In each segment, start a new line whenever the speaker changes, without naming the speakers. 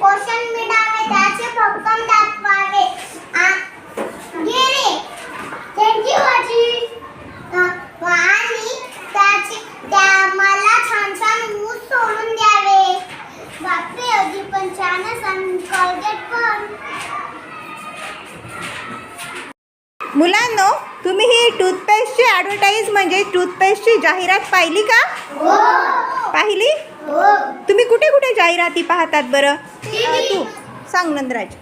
पोषण मिळावे त्याचे दाखवावे. आणि त्याची त्या मला छान छान सोडून द्यावे. पण
मुलांनो तुम्ही ही टूथपेस्टची ॲडव्हर्टाईज म्हणजे टूथपेस्टची जाहिरात पाहिली का?
हो.
पाहिली? तुम्ही कुठे कुठे जाहिराती पाहतात बरं.
तू.
सांग नंदराज.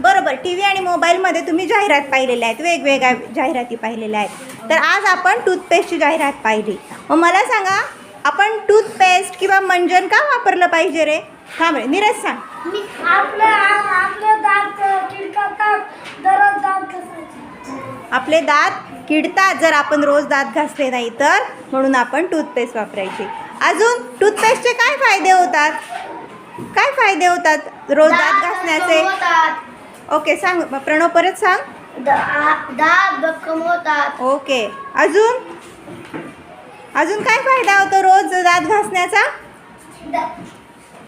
बरोबर टी व्ही आणि मोबाईलमध्ये तुम्ही जाहिरात पाहिलेल्या आहेत वेगवेगळ्या जाहिराती पाहिलेल्या आहेत. तर आज आपण टूथपेस्टची जाहिरात पाहिली. मग मला सांगा आपण टूथपेस्ट किंवा मंजन का वापरलं पाहिजे रे? थांब रे नीरज सांग
मी आपलं आपलं दात किडकातात दररोज दात घासायचे
आपले दात किडतात जर आपण रोज दात घासले नाही तर म्हणून आपण टूथपेस्ट वापरायची. अजून टूथपेस्टचे काय फायदे होतात? काय फायदे होतात रोज दात घासण्याचे? ओके सांग. प्रणव परत सांग.
दात भक्कम होतात
ओके. अजून? अजून काय फायदा होतो रोज दात घासण्याचा?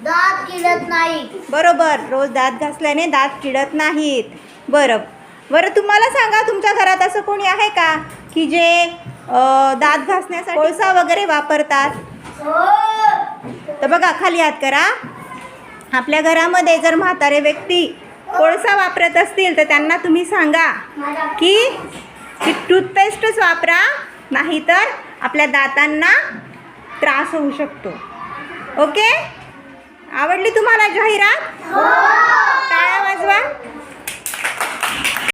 दात किडत नाही
बरोबर. रोज दात घासल्याने दात किडत नाहीत. बरं. बरं तुम्हाला सांगा तुमच्या घरात असं कोणी आहे का? की जे दात घासण्यासाठी कोळसा वगैरे वापरतात? तर बघा खाली हात करा. आपल्या घरामध्ये जर म्हातारे व्यक्ती कोळसा वापरत असतील तर त्यांना तुम्ही सांगा की की टूथपेस्टच वापरा नाहीतर आपल्या दातांना त्रास होऊ शकतो. ओके? आवडली तुम्हाला जाहिरात?